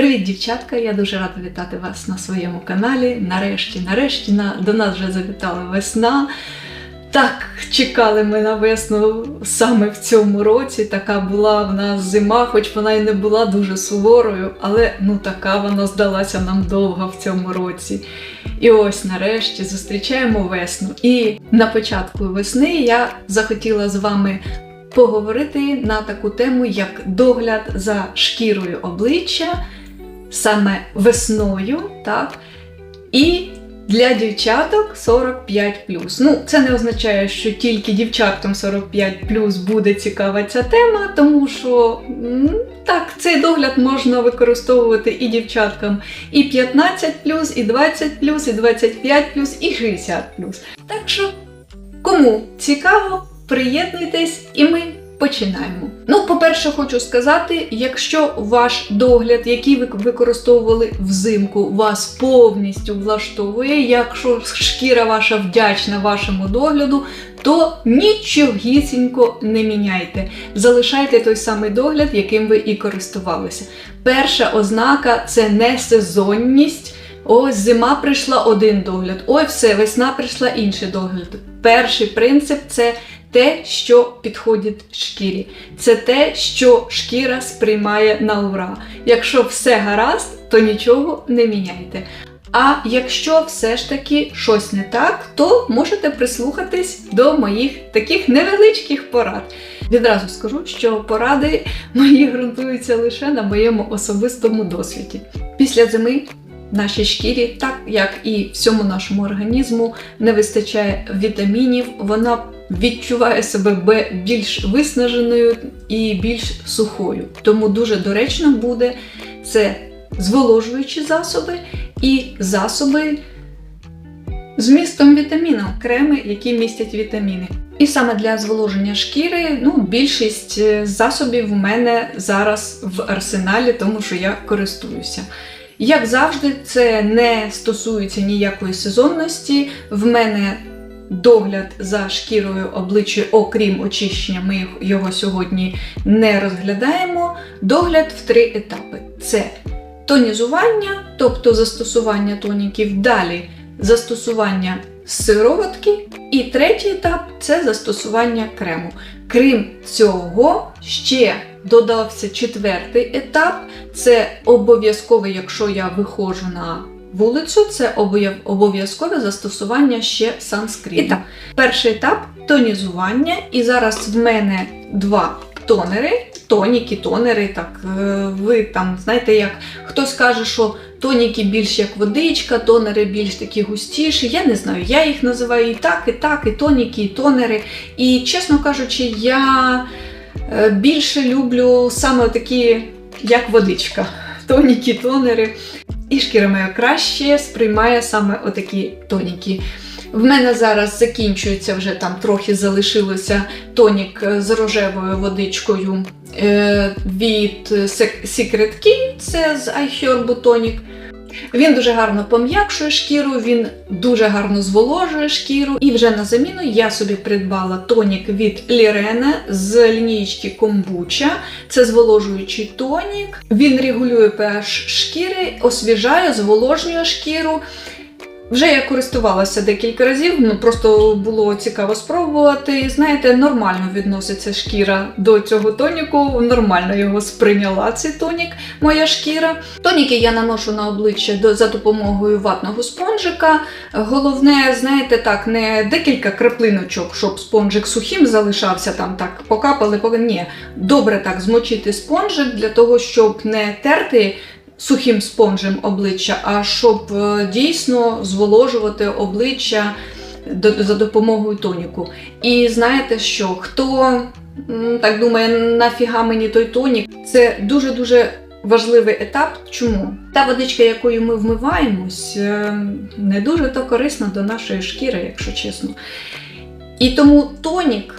Привіт, дівчатка! Я дуже рада вітати вас на своєму каналі. Нарешті, нарешті, на, до нас вже завітала весна. Так, чекали ми на весну саме в цьому році. Така була в нас зима, хоч вона і не була дуже суворою, але ну така вона здалася нам довга в цьому році. І ось нарешті зустрічаємо весну. І на початку весни я захотіла з вами поговорити на таку тему, як догляд за шкірою обличчя саме весною, так? І для дівчаток 45 Ну, це не означає, що тільки дівчаткам 45 буде цікава ця тема, тому що так, цей догляд можна використовувати і дівчаткам. І 15 і 20 і 25 і 60 Так що, кому цікаво, приєднуйтесь і ми починаємо. Ну, по-перше, хочу сказати, якщо ваш догляд, який ви використовували взимку, вас повністю влаштовує, якщо шкіра ваша вдячна вашому догляду, то нічогісінько не міняйте. Залишайте той самий догляд, яким ви і користувалися. Перша ознака це несезонність. Ось зима прийшла один догляд, ой, все, весна прийшла інший догляд. Перший принцип це те, що підходить шкірі. Це те, що шкіра сприймає на ура. Якщо все гаразд, то нічого не міняйте. А якщо все ж таки щось не так, то можете прислухатись до моїх таких невеличких порад. Відразу скажу, що поради мої ґрунтуються лише на моєму особистому досвіді. Після зими нашій шкірі, так як і всьому нашому організму, не вистачає вітамінів, вона відчуває себе більш виснаженою і більш сухою. Тому дуже доречно буде це зволожуючі засоби і засоби з містом вітаміну, креми, які містять вітаміни. І саме для зволоження шкіри ну, більшість е, засобів в мене зараз в арсеналі, тому що я користуюся. Як завжди, це не стосується ніякої сезонності. В мене догляд за шкірою обличчя, окрім очищення, ми його сьогодні не розглядаємо. Догляд в три етапи: це тонізування, тобто застосування тоніків, далі застосування сироватки, і третій етап це застосування крему. Крім цього, ще додався четвертий етап. Це обов'язково, якщо я виходжу на вулицю, це обов'язкове застосування ще санскріну. І так, перший етап тонізування. І зараз в мене два тонери, тоніки, тонери. Так, е, ви там, знаєте, як хтось каже, що тоніки більш як водичка, тонери більш такі густіші. Я не знаю, я їх називаю і так, і так, і тоніки, і тонери. І, чесно кажучи, я більше люблю саме такі, як водичка. Тоніки, тонери. І шкіра моя краще сприймає саме отакі тоніки. В мене зараз закінчується вже там трохи залишилося тонік з рожевою водичкою е, від Secret Key, це з iHerb тонік. Він дуже гарно пом'якшує шкіру, він дуже гарно зволожує шкіру. І вже на заміну я собі придбала тонік від Лірена з лінійки Комбуча. Це зволожуючий тонік. Він регулює pH шкіри, освіжає, зволожнює шкіру. Вже я користувалася декілька разів, ну просто було цікаво спробувати. Знаєте, нормально відноситься шкіра до цього тоніку, нормально його сприйняла цей тонік, моя шкіра. Тоніки я наношу на обличчя за допомогою ватного спонжика. Головне, знаєте, так, не декілька краплиночок, щоб спонжик сухим залишався, там так покапали, ні. Добре так змочити спонжик для того, щоб не терти сухим спонжем обличчя, а щоб е, дійсно зволожувати обличчя за допомогою тоніку. І знаєте що? Хто так думає, нафіга мені той тонік, це дуже-дуже важливий етап. Чому? Та водичка, якою ми вмиваємось, е, не дуже то корисна до нашої шкіри, якщо чесно. І тому тонік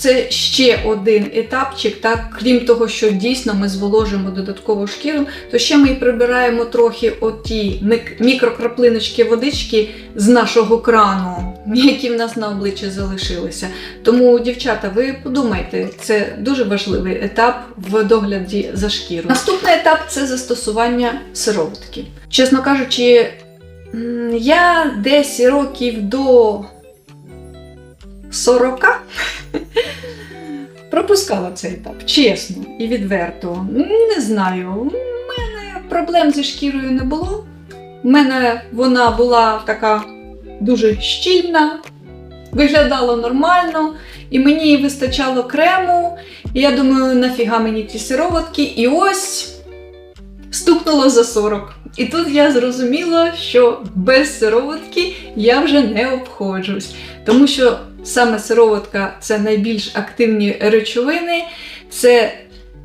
Це ще один етапчик, так, крім того, що дійсно ми зволожимо додатково шкіру, то ще ми і прибираємо трохи оті мікрокраплиночки водички з нашого крану, які в нас на обличчі залишилися. Тому, дівчата, ви подумайте, це дуже важливий етап в догляді за шкірою. Наступний етап це застосування сироватки. Чесно кажучи, я десь років до 40 пропускала цей етап, чесно і відверто. Не знаю, у мене проблем зі шкірою не було. У мене вона була така дуже щільна, виглядала нормально, і мені вистачало крему. І я думаю, нафіга мені ті сироватки, і ось стукнуло за 40. І тут я зрозуміла, що без сироватки я вже не обходжусь. Тому що саме сироватка це найбільш активні речовини, це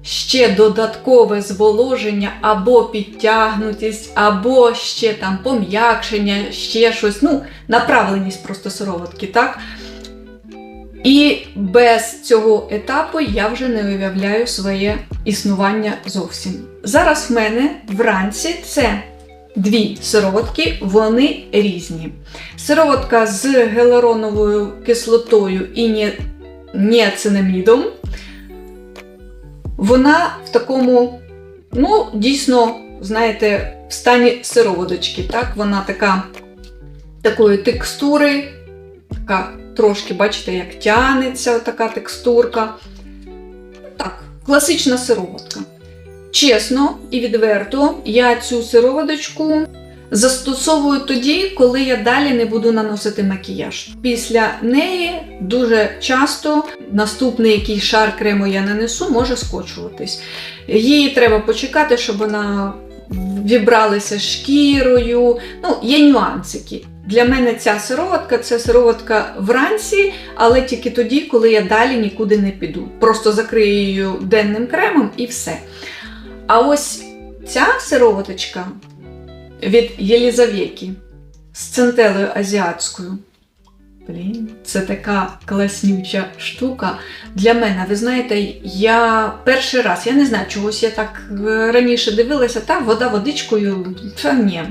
ще додаткове зволоження або підтягнутість, або ще там пом'якшення, ще щось. Ну, направленість просто сироватки, так? І без цього етапу я вже не уявляю своє існування зовсім. Зараз в мене вранці це дві сироватки, вони різні. Сироватка з гелероновою кислотою і ні- ніацинамідом. Вона в такому, ну, дійсно, знаєте, в стані сироводочки. Так? Вона така такої текстури, така трошки, бачите, як тянеться така текстурка. Так, класична сироватка. Чесно і відверто, я цю сироваточку застосовую тоді, коли я далі не буду наносити макіяж. Після неї дуже часто наступний який шар крему я нанесу, може скочуватись. Її треба почекати, щоб вона вібралася шкірою. Ну, є нюансики. Для мене ця сироватка це сироватка вранці, але тільки тоді, коли я далі нікуди не піду. Просто закрию її денним кремом і все. А ось ця сироваточка від Єлізавєки з центелею азіатською. Блін, це така класнюча штука. Для мене, ви знаєте, я перший раз, я не знаю, чогось я так е, раніше дивилася, та вода водичкою, та ні,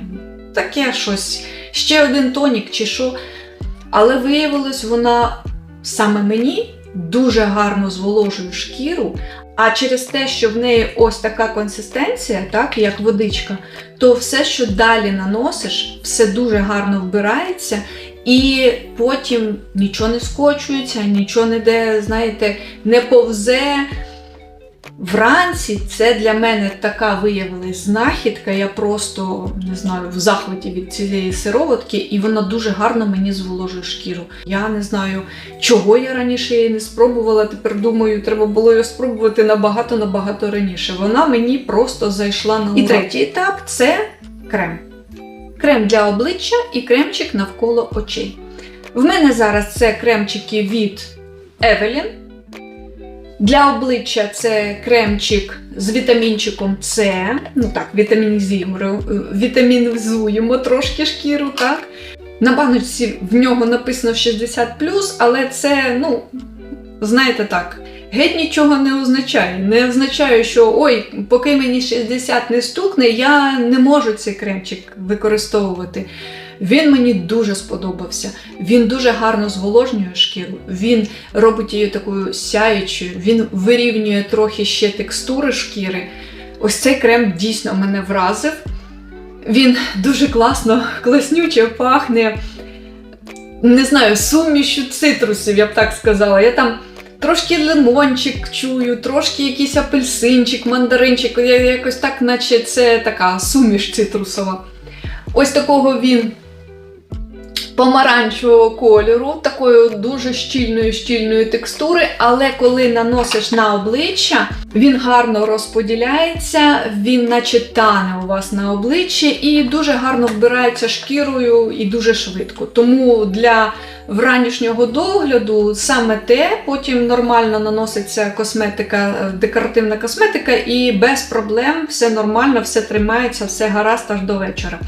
таке щось, ще один тонік чи що. Але виявилось, вона саме мені дуже гарно зволожує шкіру. А через те, що в неї ось така консистенція, так, як водичка, то все, що далі наносиш, все дуже гарно вбирається, і потім нічого не скочується, нічого не де, знаєте, не повзе. Вранці це для мене така виявилась знахідка. Я просто не знаю в захваті від цієї сироватки, і вона дуже гарно мені зволожує шкіру. Я не знаю, чого я раніше її не спробувала. Тепер думаю, треба було її спробувати набагато набагато раніше. Вона мені просто зайшла на ура. І третій етап це крем. Крем для обличчя і кремчик навколо очей. В мене зараз це кремчики від Evelyn. Для обличчя це кремчик з вітамінчиком С. Ну так, вітамінізуємо, вітамінізуємо трошки шкіру, так. На баночці в нього написано 60, але це, ну, знаєте так, геть нічого не означає. Не означає, що ой, поки мені 60 не стукне, я не можу цей кремчик використовувати. Він мені дуже сподобався. Він дуже гарно зволожнює шкіру, він робить її такою сяючою, він вирівнює трохи ще текстури шкіри. Ось цей крем дійсно мене вразив. Він дуже класно, класнюче пахне. Не знаю, сумішю цитрусів, я б так сказала. Я там трошки лимончик чую, трошки якийсь апельсинчик, мандаринчик. Я якось так, наче це така суміш цитрусова. Ось такого він помаранчевого кольору, такої дуже щільної щільної текстури, але коли наносиш на обличчя, він гарно розподіляється, він наче тане у вас на обличчі і дуже гарно вбирається шкірою і дуже швидко. Тому для вранішнього догляду саме те, потім нормально наноситься косметика, е, декоративна косметика, і без проблем все нормально, все тримається, все гаразд аж до вечора.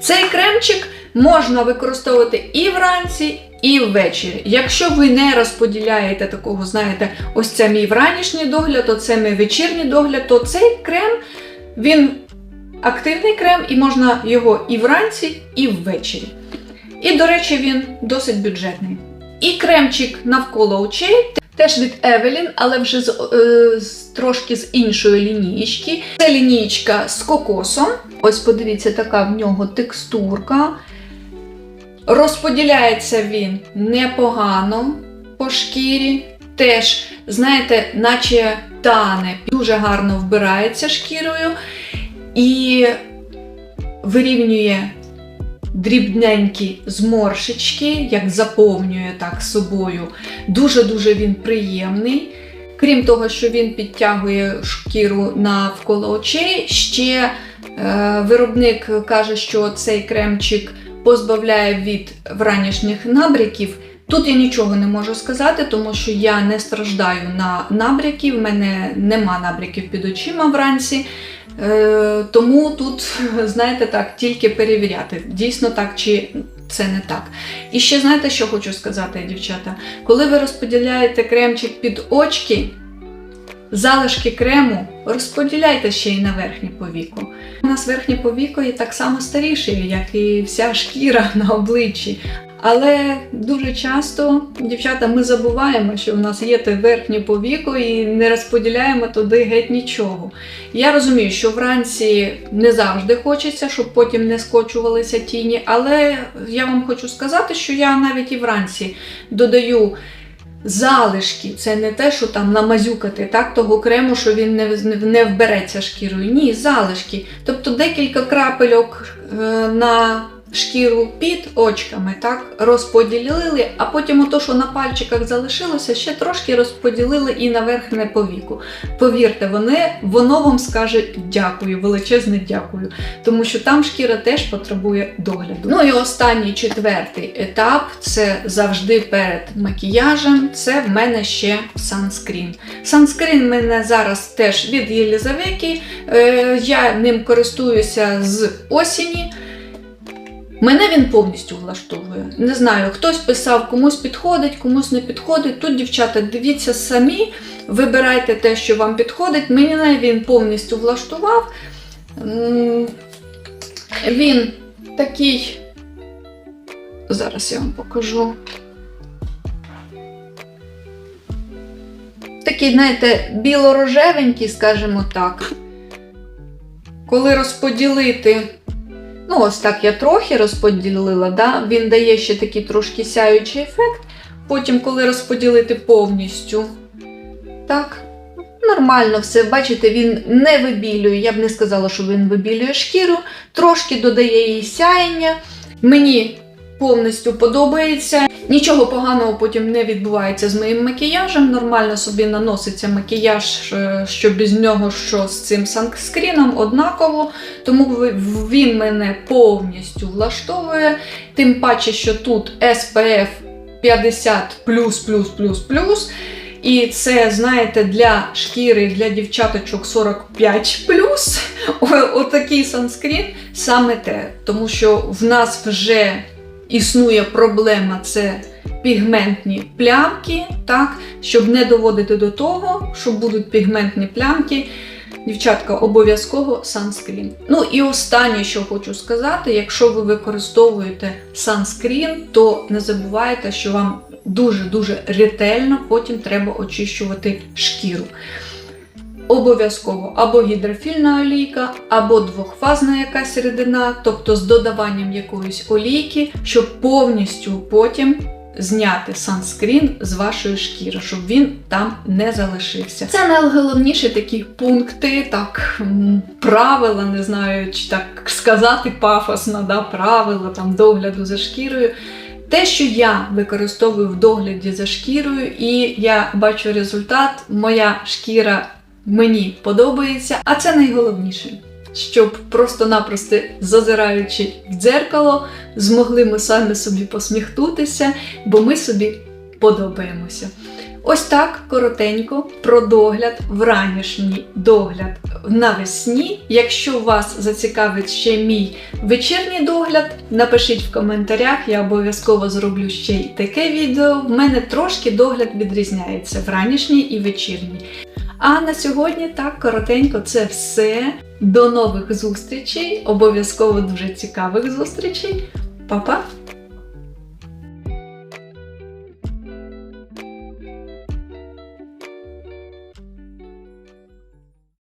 Цей кремчик можна використовувати і вранці, і ввечері. Якщо ви не розподіляєте такого, знаєте, ось це мій вранішній догляд, оце мій вечірній догляд, то цей крем він активний крем, і можна його і вранці, і ввечері. І, до речі, він досить бюджетний. І кремчик навколо очей теж від Evelyn, але вже з, е, з- трошки з іншої лінієчки. Це лінієчка з кокосом. Ось подивіться, така в нього текстурка. Розподіляється він непогано по шкірі. Теж, знаєте, наче тане, дуже гарно вбирається шкірою і вирівнює дрібненькі зморшечки, як заповнює так собою. Дуже-дуже він приємний. Крім того, що він підтягує шкіру навколо очей, ще е, виробник каже, що цей кремчик позбавляє від вранішніх набряків. Тут я нічого не можу сказати, тому що я не страждаю на набряки, в мене нема набряків під очима вранці. Е, тому тут, знаєте, так, тільки перевіряти, дійсно так чи це не так. І ще знаєте, що хочу сказати, дівчата? Коли ви розподіляєте кремчик під очки, залишки крему розподіляйте ще й на верхнє повіко. У нас верхнє повіко і так само старіше, як і вся шкіра на обличчі. Але дуже часто, дівчата, ми забуваємо, що в нас є те верхнє повіко і не розподіляємо туди геть нічого. Я розумію, що вранці не завжди хочеться, щоб потім не скочувалися тіні, але я вам хочу сказати, що я навіть і вранці додаю залишки. Це не те, що там намазюкати так, того крему, що він не, не вбереться шкірою. Ні, залишки. Тобто декілька крапельок е, на шкіру під очками, так, розподілили, а потім ото, що на пальчиках залишилося, ще трошки розподілили і на верхнє повіку. Повірте, вони, воно вам скаже дякую, величезне дякую, тому що там шкіра теж потребує догляду. Ну і останній четвертий етап це завжди перед макіяжем. Це в мене ще санскрін. Санскрін мене зараз теж від Єлізавети. Е, я ним користуюся з осені. Мене він повністю влаштовує. Не знаю, хтось писав, комусь підходить, комусь не підходить. Тут, дівчата, дивіться самі, вибирайте те, що вам підходить. Мене він повністю влаштував. Він такий. Зараз я вам покажу. Такий, знаєте, біло-рожевенький, скажімо так. Коли розподілити Ну, ось так я трохи розподілила, да? він дає ще такий трошки сяючий ефект. Потім, коли розподілити повністю, так, нормально все. Бачите, він не вибілює. Я б не сказала, що він вибілює шкіру, трошки додає їй сяєння. Мені повністю подобається. Нічого поганого потім не відбувається з моїм макіяжем. Нормально собі наноситься макіяж, е, що без нього, що з цим санскріном, однаково. Тому він мене повністю влаштовує. Тим паче, що тут SPF 50 І це, знаєте, для шкіри, для дівчаточок 45 отакий санскрін саме те. Тому що в нас вже існує проблема це пігментні плямки, так, щоб не доводити до того, що будуть пігментні плямки. Дівчатка, обов'язково санскрін. Ну і останнє, що хочу сказати, якщо ви використовуєте санскрін, то не забувайте, що вам дуже-дуже ретельно потім треба очищувати шкіру. Обов'язково або гідрофільна олійка, або двохфазна якась рідина, тобто з додаванням якоїсь олійки, щоб повністю потім зняти санскрін з вашої шкіри, щоб він там не залишився. Це найголовніші такі пункти, так правила, не знаю, чи так сказати пафосно, да, правила там догляду за шкірою. Те, що я використовую в догляді за шкірою, і я бачу результат, моя шкіра мені подобається, а це найголовніше. Щоб просто-напросто зазираючи в дзеркало, змогли ми самі собі посміхнутися, бо ми собі подобаємося. Ось так коротенько про догляд, вранішній догляд навесні. Якщо вас зацікавить ще мій вечірній догляд, напишіть в коментарях, я обов'язково зроблю ще й таке відео. В мене трошки догляд відрізняється вранішній і вечірній. А на сьогодні так коротенько це все. До нових зустрічей, обов'язково дуже цікавих зустрічей. Па-па!